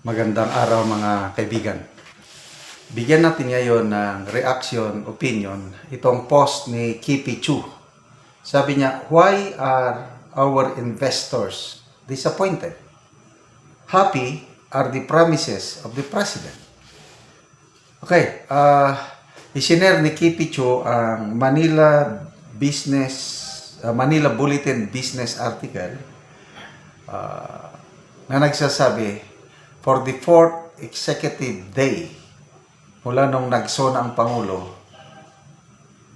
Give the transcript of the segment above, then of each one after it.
Magandang araw mga kaibigan. Bigyan natin ngayon ng reaction, opinion, itong post ni Kipi Chu. Sabi niya, why are our investors disappointed? Happy are the promises of the President. Okay, uh, isinare ni Kipi Chu ang Manila Business, uh, Manila Bulletin Business article uh, na nagsasabi, for the fourth executive day, mula nung nagsona ang Pangulo,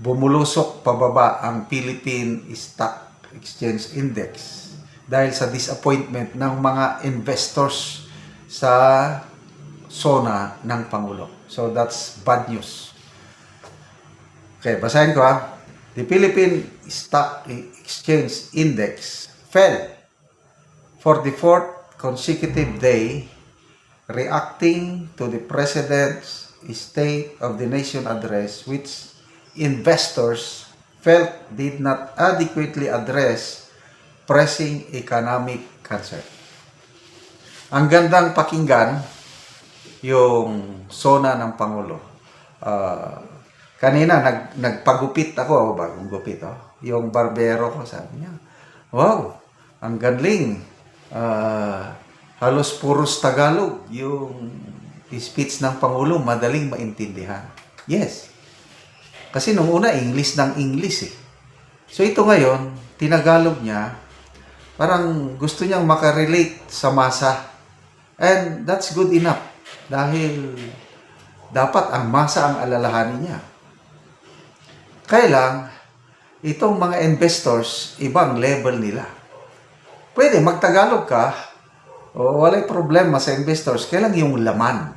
bumulusok pababa ang Philippine Stock Exchange Index dahil sa disappointment ng mga investors sa sona ng Pangulo. So that's bad news. Okay, basahin ko ha. The Philippine Stock Exchange Index fell for the fourth consecutive day reacting to the President's State of the Nation address which investors felt did not adequately address pressing economic concern. Ang gandang pakinggan yung sona ng Pangulo. Ah, kanina nag, nagpagupit ako, oh, bagong gupit, oh. yung barbero ko, sabi niya, wow, ang galing. Ah, halos puros Tagalog yung speech ng Pangulo, madaling maintindihan. Yes. Kasi nung una, English ng English eh. So ito ngayon, tinagalog niya, parang gusto niyang makarelate sa masa. And that's good enough. Dahil dapat ang masa ang alalahanin niya. Kaya lang, itong mga investors, ibang level nila. Pwede, magtagalog ka, o walay problema sa investors, kailang yung laman.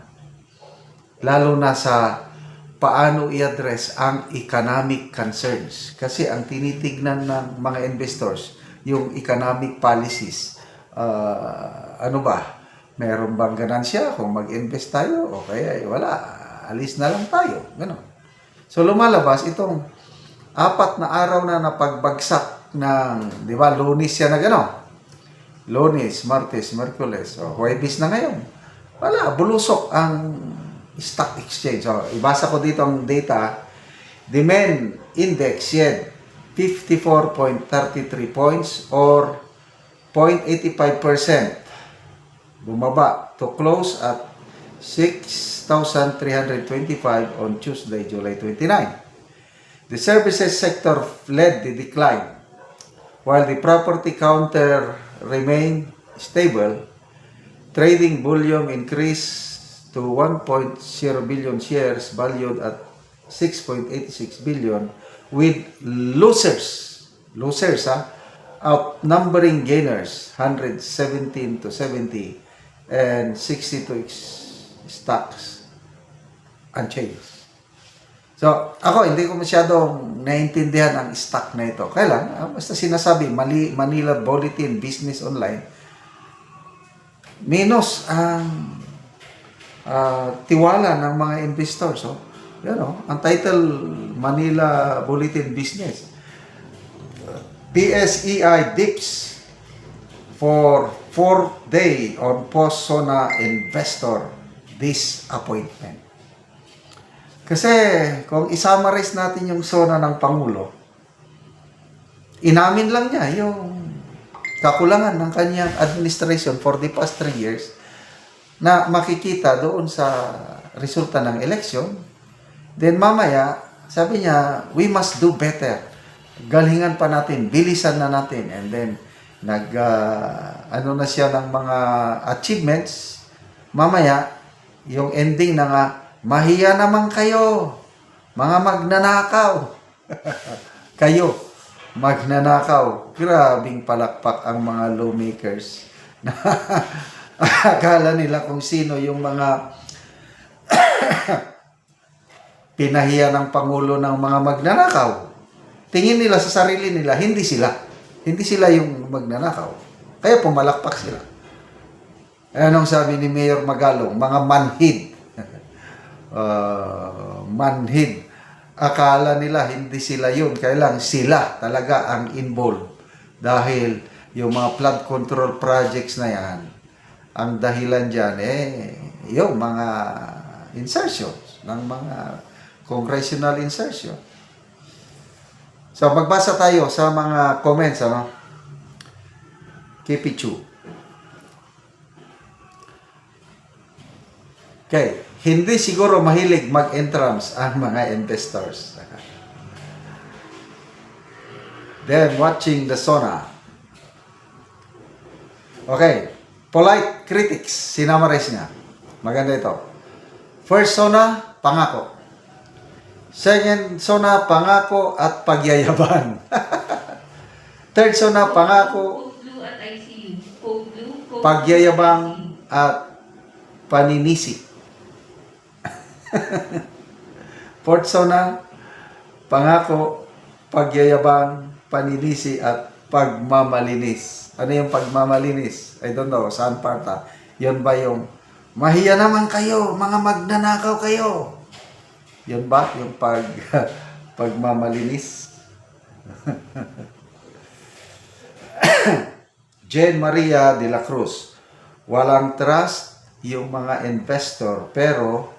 Lalo na sa paano i-address ang economic concerns. Kasi ang tinitignan ng mga investors, yung economic policies. Ah, ano ba? Meron bang ganansya kung mag-invest tayo? O kaya wala, alis na lang tayo. Ganon. So lumalabas itong apat na araw na napagbagsak ng, di ba, lunis siya na gano'n. Lunes, Martes, Merkules, o Huwebes na ngayon. Wala, bulusok ang stock exchange. So, ibasa ko dito ang data. Main index yet 54.33 points or 0.85%. Bumaba to close at 6,325 on Tuesday, July 29. The services sector led the decline while the property counter remained stable, trading volume increased to 1.0 billion shares valued at 6.86 billion with losers, losers ha, outnumbering gainers 117 to 70 and 62 ex- stocks unchanged. So, ako, hindi ko masyadong naintindihan ang stock na ito. Kaya lang, ah, basta sinasabi, Mali, Manila Bulletin Business Online, minus ang ah, tiwala ng mga investors. So, you know, ang title, Manila Bulletin Business. PSEI dips for fourth day on post-SONA investor disappointment. Kasi kung isummarize natin yung SONA ng Pangulo, inamin lang niya yung kakulangan ng kanyang administration for the past three years na makikita doon sa resulta ng election. Then mamaya, sabi niya, we must do better. Galingan pa natin, bilisan na natin. And then, nag, ah, ano na siya ng mga achievements. Mamaya, yung ending na nga, mahiya naman kayo, mga magnanakaw. kayo, magnanakaw. Grabing palakpak ang mga lawmakers. Akala nila kung sino yung mga pinahiya ng Pangulo ng mga magnanakaw. Tingin nila sa sarili nila, hindi sila. Hindi sila yung magnanakaw. Kaya pumalakpak sila. Anong sabi ni Mayor Magalong? Mga manhid. Uh, manhid. Akala nila hindi sila yun. Kailang sila talaga ang involved. Dahil yung mga flood control projects na yan ang dahilan dyan, eh, yung mga insertions ng mga congressional insertion. So, magbasa tayo sa mga comments, ano? Kipichu. Okay. Hindi siguro mahilig mag-entrance ang mga investors. Then, watching the Sona. Okay. Polite critics. Sinamarize nga. Maganda ito. First Sona, pangako. Second Sona, pangako at pagyayabang. Third Sona, pangako, pagyayabang at paninisi. Fourth Sona, pangako, pagyayabang, paninisi at pagmamalinis. Ano yung pagmamalinis? I don't know, saan part ah? Yun ba yung mahiya naman kayo, mga magnanakaw kayo? Yun ba yung pag pagmamalinis? Jane Maria de la Cruz. Walang trust yung mga investor pero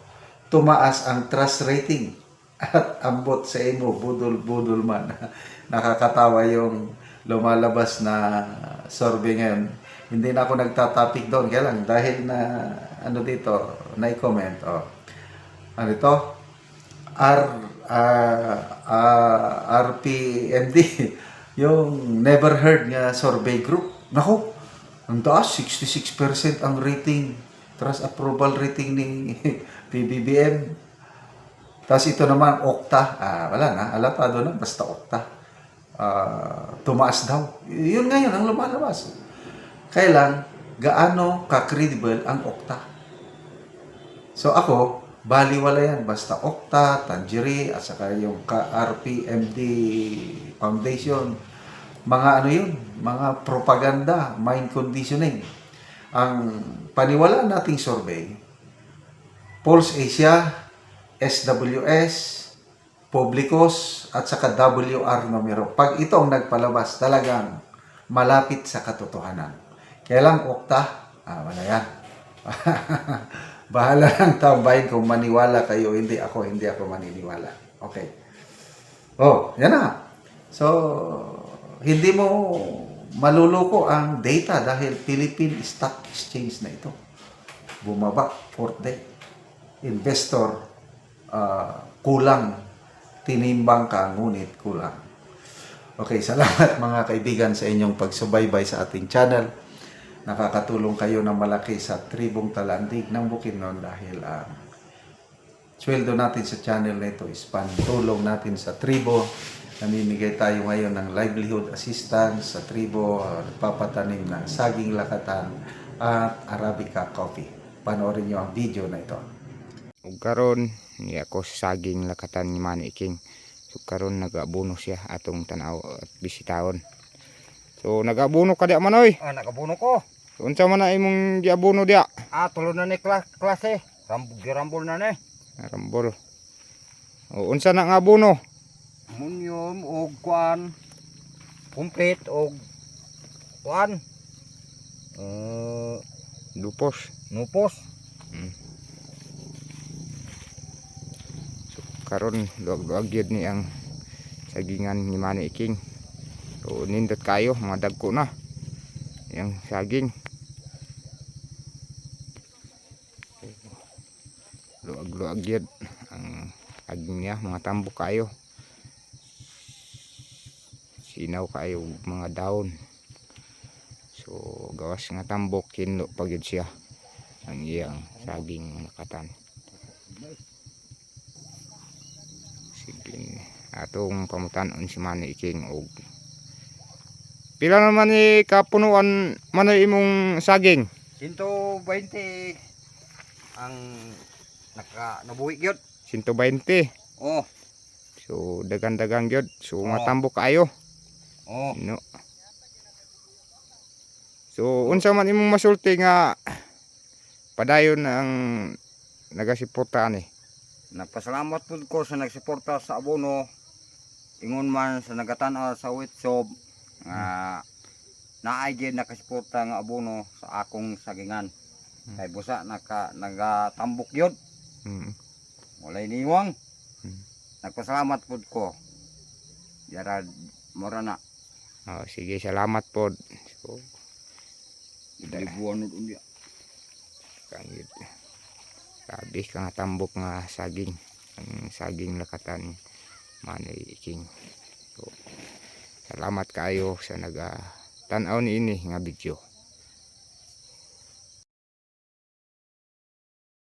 tumaas ang trust rating at ambot sa imo budol-budol man. Nakakatawa yung lumalabas na survey ngayon. Hindi na ako nagtatopic doon. Kaya lang, dahil na ano dito, na-comment. Oh. Ano ito? R, ah, ah, RPMD. Yung never heard nga survey group. Nako, ang taas, 66% ang rating. Trust approval rating ni PBBM. Tapos ito naman, Okta. Ah, wala na, alatado na, basta Okta. Ah, tumaas daw. Yun ngayon ang lumalabas. Kaya lang, gaano ka-credible ang Okta? So ako, baliwala yan. Basta Okta, Tanjiri, at saka yung ka-RPMD Foundation. Mga ano yun, mga propaganda, mind conditioning. Ang paniwala nating survey, Pulse Asia, SWS, Publicos, at saka WR numero. Pag ito ang nagpalabas, talagang malapit sa katotohanan. Kaya lang, Okta, ah, wala yan. Bahala ng tambahin kung maniwala kayo, hindi ako, hindi ako maniniwala. Okay. Oh, yan na. So, hindi mo maluluko ang data dahil Philippine Stock Exchange na ito. Bumaba, fourth day. Investor, ah, kulang. Tinimbang ka, ngunit kulang. Okay, salamat mga kaibigan sa inyong pagsubaybay sa ating channel. Nakakatulong kayo ng malaki sa tribong talandig ng Bukidnon dahil ang sweldo natin sa channel na ito is pantulong natin sa tribo. Namimigay tayo ngayon ng livelihood assistance sa tribo, uh, nagpapatanim ng saging lakatan at Arabica coffee. Panoorin nyo ang video na ito. ug karon ni ako sa saging lakatan ni Manny King so karon nagabuno siya atong tanaw at bisitahon so nagabuno ka diya manoy Ah, nakabuno ko. so, unsa man na imong giabuno diya Ah, tulo na ni klas klase. Rambol, girambol na ni. rambol o unsa na nga abuno Munyom og kuan. Kumpit og kuan. Uh, lupos nupos. so karon luag-luag gyud ni ang sagingan ni Manny King. So nindot kayo mga dagko na. Yang saging. Luag-luag gyud ang aging niya. Mga tambok kayo sinaw kayo mga daon. So gawas nga tambok kinlo pagyud siya. Ang iyang saging nakatan. Sige atong pamutanon si Manny King og pila naman ni kapunuan man imong saging? 120 ang naka nabuhi gyud. 120 Oh, so dagan-dagan gyud. So Oo. matambok kayo oh. no so unsa man imong masulti nga padayon ang nagasiporta ni Nagpasalamat pud ko sa nagsuporta sa abono. Ingon man sa nagatan sa Witsob nga naay gyud nakasuporta nga abono sa akong sagingan. Kay busa naka nagatambok yun. Mm. Walay niwang. Hmm. Nagpasalamat pud ko. Yara mora na. Oh, sige, salamat po. So, Ibuan nun unya. kangit. Grabe ka nga tambok nga saging. Ang saging lakatan Manoy King. So, salamat kayo sa naga tanaw ni ini nga video.